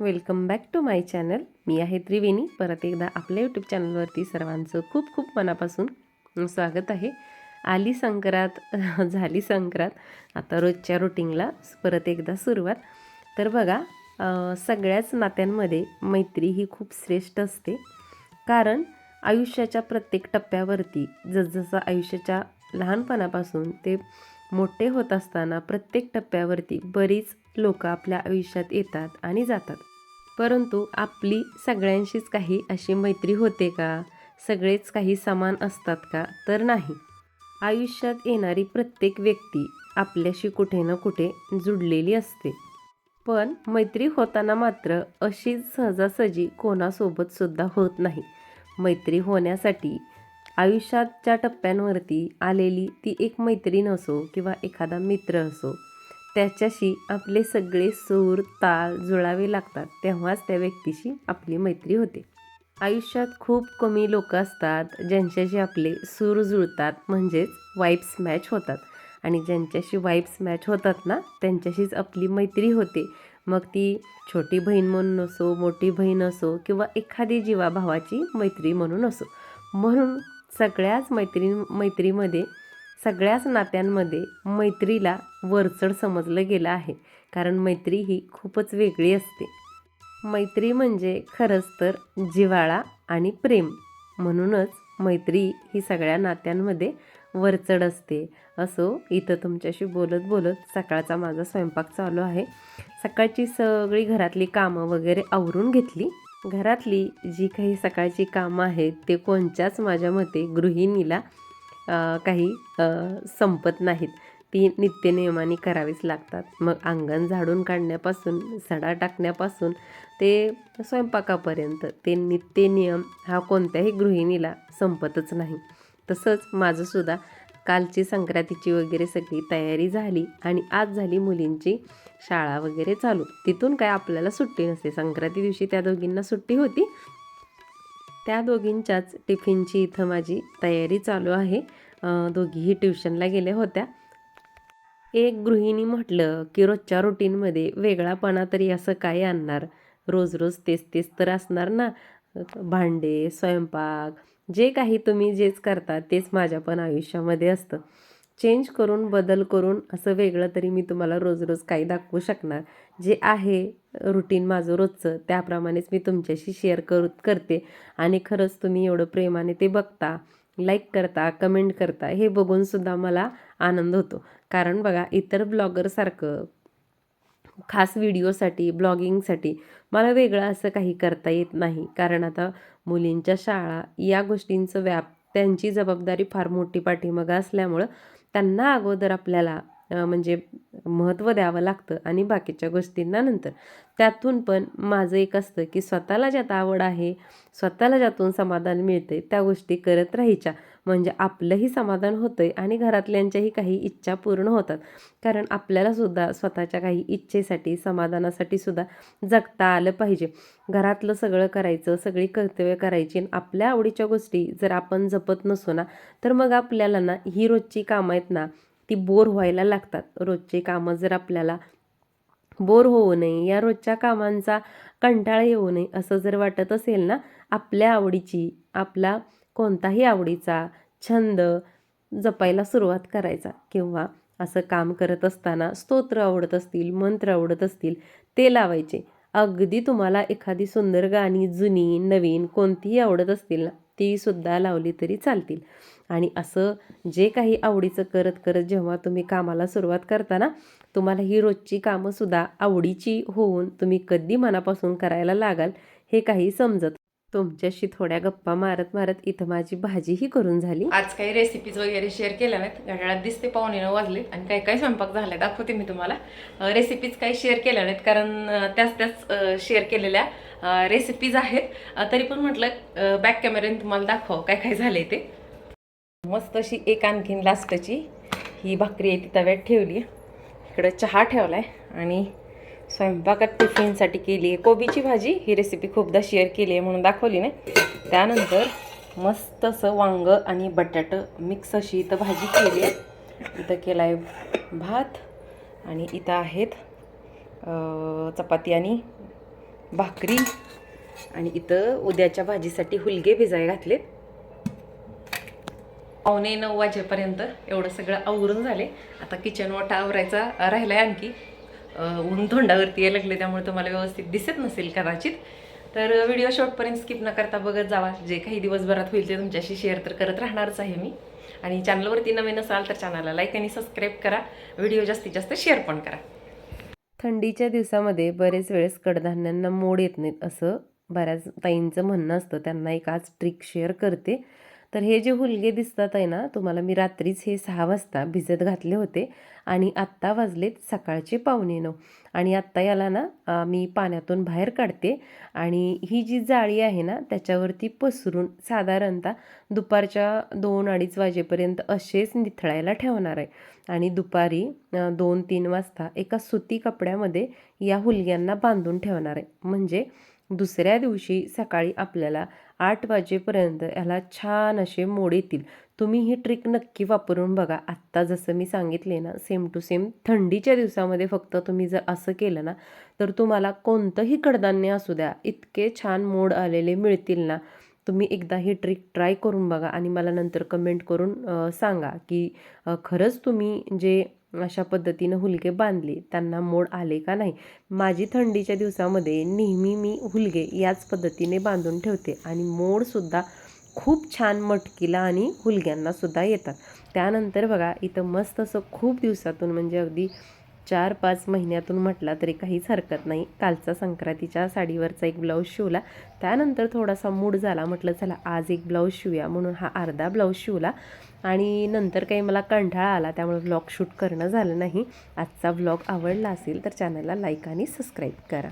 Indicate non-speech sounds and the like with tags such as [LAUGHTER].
Welcome back to my channel. मी आहे त्रिवेणी. परत एकदा आपल्या यूट्यूब चॅनलवरती सर्वांचं खूप खूप मनापासून स्वागत आहे. आली संक्रांत [LAUGHS] झाली संक्रांत. आता रोजच्या रुटीनला परत एकदा सुरुवात. तर बघा सगळ्याच नात्यांमध्ये मैत्री ही खूप श्रेष्ठ असते. कारण आयुष्याच्या प्रत्येक टप्प्यावरती जसजसं आयुष्याच्या लहानपणापासून ते मोठे होत असताना प्रत्येक टप्प्यावरती बरीच लोक आपल्या आयुष्यात येतात आणि जातात. परंतु आपली सगळ्यांशीच काही अशी मैत्री होते का? सगळेच काही समान असतात का? तर नाही. आयुष्यात येणारी प्रत्येक व्यक्ती आपल्याशी कुठे ना कुठे जुडलेली असते. पण मैत्री होताना मात्र अशी सहजासहजी कोणासोबत सुद्धा होत नाही. मैत्री होण्यासाठी आयुष्याच्या टप्प्यांवरती आलेली ती एक मैत्रीण असो किंवा एखादा मित्र असो त्याच्याशी आपले सगळे सूर ताल जुळावे लागतात तेव्हाच त्या व्यक्तीशी आपली मैत्री होते. आयुष्यात खूप कमी लोक असतात ज्यांच्याशी आपले सूर जुळतात म्हणजेच वाईब्स मॅच होतात. आणि ज्यांच्याशी वाईब्स मॅच होतात ना त्यांच्याशीच आपली मैत्री होते. मग ती छोटी बहीण म्हणून असो मोठी बहीण असो किंवा एखादी जीवाभावाची मैत्री म्हणून असो. म्हणून सगळ्याच मैत्री मैत्रीमध्ये सगळ्याच नात्यांमध्ये मैत्रीला वरचढ समजलं गेलं आहे. कारण मैत्री ही खूपच वेगळी असते. मैत्री म्हणजे खरंच तर जिव्हाळा आणि प्रेम. म्हणूनच मैत्री ही सगळ्या नात्यांमध्ये वरचढ असते. असो इथं तुमच्याशी बोलत बोलत सकाळचा माझा स्वयंपाक चालू आहे. सकाळची सगळी घरातली कामं वगैरे आवरून घेतली. घरातली जी काही सकाळची कामं आहेत ते कोणत्याच माझ्या मते गृहिणीला काही संपत नाहीत. ती नित्यनियमाने करावीच लागतात. मग अंगण झाडून काढण्यापासून सडा टाकण्यापासून ते स्वयंपाकापर्यंत ते नित्यनियम हा कोणत्याही गृहिणीला संपतच नाही. तसंच माझंसुद्धा कालची संक्रांतीची वगैरे सगळी तयारी झाली आणि आज झाली मुलींची शाळा वगैरे चालू. तिथून काय आपल्याला सुट्टी नसते. संक्रांती दिवशी त्या दोघींना सुट्टी होती. त्या दोघींच्याच टिफिनची इथं माझी तयारी चालू आहे. दोघीही ट्युशनला गेल्या होत्या. एक गृहिणी म्हटलं की रोजच्या रुटीनमध्ये वेगळापणा तरी असं काय आणणार? रोज रोज तेच तेच तर असणार ना? भांडे स्वयंपाक जे काही तुम्ही जेच करता तेच माझ्या पण आयुष्यामध्ये असतं. चेंज करून बदल करून असं वेगळं तरी मी तुम्हाला रोज रोज काही दाखवू शकणार. जे आहे रुटीन माझं रोजचं त्याप्रमाणेच मी तुमच्याशी शेअर करू करते. आणि खरंच तुम्ही एवढं प्रेमाने ते बघता लाईक करता कमेंट करता हे बघूनसुद्धा मला आनंद होतो. कारण बघा इतर ब्लॉगरसारखं खास व्हिडिओसाठी ब्लॉगिंगसाठी मला वेगळं असं काही करता येत नाही. कारण आता मुलींच्या शाळा या गोष्टींचं व्याप त्यांची जबाबदारी फार मोठी पाठीमागं असल्यामुळं त्यांना अगोदर आपल्याला म्हणजे महत्त्व द्यावं लागतं आणि बाकीच्या गोष्टींना नंतर. त्यातून पण माझं एक असतं की स्वतःला ज्यात आवड आहे स्वतःला ज्यातून समाधान मिळते त्या गोष्टी करत राहायच्या. म्हणजे आपलंही समाधान होतं आहे आणि घरातल्यांच्याही काही इच्छा पूर्ण होतात. कारण आपल्यालासुद्धा स्वतःच्या काही इच्छेसाठी समाधानासाठी सुद्धा जगता आलं पाहिजे. घरातलं सगळं करायचं सगळी कर्तव्य करायची आणि आपल्या आवडीच्या गोष्टी जर आपण जपत नसू ना तर मग आपल्याला ना ही रोजची कामं आहेत ना ती बोर व्हायला लागतात. रोजची कामं जर आपल्याला बोर होऊ नये या रोजच्या कामांचा कंटाळा येऊ नये असं जर वाटत असेल ना आपल्या आवडीची आपला कोणताही आवडीचा छंद जपायला सुरुवात करायचा. किंवा असं काम करत असताना स्तोत्र आवडत असतील मंत्र आवडत असतील ते लावायचे. अगदी तुम्हाला एखादी सुंदर गाणी जुनी नवीन कोणतीही आवडत असतील ना तीसुद्धा लावली तरी चालतील. आणि असं जे काही आवडीचं करत करत जेव्हा तुम्ही कामाला सुरुवात करता ना तुम्हाला ही रोजची कामंसुद्धा आवडीची होऊन तुम्ही कधी मनापासून करायला लागाल हे काही समजत तुमच्याशी थोड्या गप्पा मारत मारत इथं माझी भाजीही करून झाली. आज काही रेसिपीज वगैरे शेअर केल्या नाहीत. घड्याळात दिसते पावणे नऊ वाजले. आणि काही काही स्वयंपाक झाला दाखवते मी तुम्हाला. रेसिपीज काही शेअर केल्या नाहीत कारण त्याच त्याच शेअर केलेल्या रेसिपीज आहेत. तरी पण म्हटलं बॅक कॅमेऱ्याने तुम्हाला दाखवा काय काय झालंय ते. मस्त अशी एक आणखीन लास्टची ही भाकरी आहे ती तव्यात ठेवली. इकडं चहा ठेवला आहे आणि स्वयंपाकात टिफिनसाठी केली आहे. कोबीची भाजी ही रेसिपी खूपदा शेअर केली आहे म्हणून दाखवली नाही. त्यानंतर मस्त असं वांगं आणि बटाटं मिक्स अशी इथं भाजी केली आहे. इथं केला आहे भात आणि इथं आहेत चपाती आणि भाकरी आणि इथं उद्याच्या भाजीसाठी हुलगे भिजाय घातलेत. पावणे नऊ वाजेपर्यंत एवढं सगळं आवरून झाले. आता किचन वाटा आवरायचा राहिला आहे आणखी. ऊन तोंडावरती यायला लागले त्यामुळे तुम्हाला व्यवस्थित दिसत नसेल कदाचित. तर व्हिडिओ शॉर्टपर्यंत स्किप न करता बघत जावा. जे काही दिवसभरात होईल ते तुमच्याशी शेअर तर करत राहणारच आहे मी. आणि चॅनलवरती नवीन असाल तर चॅनलला लाईक आणि सबस्क्राईब करा. व्हिडिओ जास्तीत जास्त शेअर पण करा. थंडीच्या दिवसामध्ये बरेच वेळेस कडधान्यांना मोड येत नाहीत असं बऱ्याच ताईंचं म्हणणं असतं. त्यांना एक आज ट्रिक शेअर करते. तर हे जे हुलगे दिसतात आहे ना तुम्हाला मी रात्रीच हे सहा वाजता भिजत घातले होते आणि आत्ता वाजलेत सकाळचे पावणे नऊ. आणि आत्ता याला ना मी पाण्यातून बाहेर काढते आणि ही जी जाळी आहे ना त्याच्यावरती पसरून साधारणतः दुपारच्या दोन अडीच वाजेपर्यंत असेच निथळायला ठेवणार आहे. आणि दुपारी दोन तीन वाजता एका सुती कपड्यामध्ये या हुलग्यांना बांधून ठेवणार आहे. म्हणजे दुसऱ्या दिवशी सकाळी आपल्याला आठ वाजेपर्यंत ह्याला छान असे मोड येतील. तुम्ही ही ट्रिक नक्की वापरून बघा. आत्ता जसं मी सांगितले ना सेम टू सेम थंडीच्या दिवसामध्ये फक्त तुम्ही जर असं केलं ना तर तुम्हाला कोणतंही कडधान्य असू द्या इतके छान मोड आलेले मिळतील ना तुम्ही एकदा ही ट्रिक ट्राय करून बघा आणि मला नंतर कमेंट करून सांगा की खरंच तुम्ही जे अशा पद्धतीनं हुलगे बांधले. त्यांना मोड आले का नाही? माझी थंडीच्या दिवसामध्ये नेहमी मी हुलगे याच पद्धतीने बांधून ठेवते आणि मोडसुद्धा खूप छान मटकीला आणि हुलग्यांनासुद्धा येतात. त्यानंतर बघा इथं मस्त असं खूप दिवसातून म्हणजे अगदी चार पाच महिन्यातून म्हटला तरी काहीच हरकत नाही. कालचा संक्रांतीच्या साडीवरचा एक ब्लाऊज शिवला. त्यानंतर थोडासा मूड झाला. म्हटलं चला आज एक ब्लाऊज शिवूया. म्हणून हा अर्धा ब्लाऊज शिवला. आणि नंतर काही मला कंटाळा आला. त्यामुळे व्लॉग शूट करणं झालं नाही. आजचा व्लॉग आवडला असेल तर चॅनलला लाईक आणि सबस्क्राईब करा.